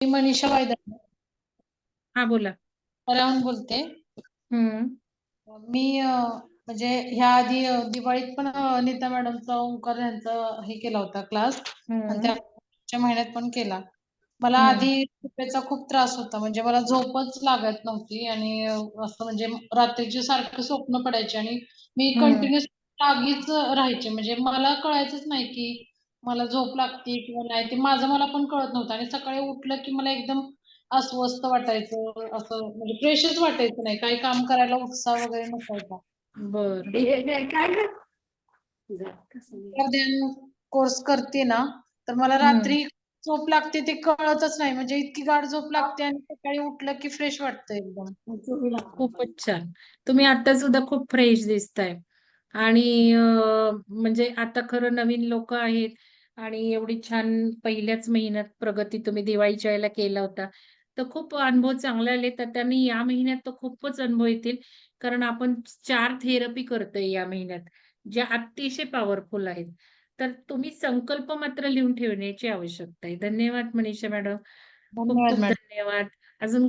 मी मनीषा वायदळ हा बोला. कराहून बोलते. हम्म. मी अ, म्हणजे ह्या आधी अ, दिवाळीत पण अ, नीता मॅडमचा ओंकार यांचा हे केला होता क्लास आणि त्या महिन्यात पण केला. मला हम्म. आधी झोपेचा खूप त्रास होता. म्हणजे मला झोपच लागत नव्हती. आणि अ, असं म्हणजे रात्रीची सारखं स्वप्न पडायचे. आणि मी हम्म. कंटिन्युअस जागीच राहायचे. म्हणजे मला कळायचंच नाही की मला झोप लागते किंवा नाही ते माझं मला पण कळत नव्हतं. आणि सकाळी उठलं की मला एकदम अस्वस्थ वाटायचं असं म्हणजे फ्रेशच वाटायचं नाही. काही काम करायला उत्साह वगैरे नसायचा. बर. ध्यान कोर्स करते ना तर मला. रात्री झोप लागते ते कळतच नाही. म्हणजे इतकी गाढ झोप लागते आणि सकाळी उठलं की फ्रेश वाटतं एकदम. खूपच छान. तुम्ही आता सुद्धा खूप फ्रेश दिसताय. आणि म्हणजे आता खरं नवीन लोक आहेत. आणि एवढी छान पहिल्याच महिन्यात प्रगती तुम्ही दिवाळीच्या वेळेला केला होता. तर खूप अनुभव चांगले आले. तर त्यांनी या महिन्यात तर खूपच अनुभव येतील. कारण आपण चार थेरपी करतोय या महिन्यात ज्या अतिशय पॉवरफुल आहेत. तर तुम्ही संकल्प मात्र लिहून ठेवण्याची आवश्यकता आहे. धन्यवाद मनीषा मॅडम. खूप खूप मॅडम. धन्यवाद. अजून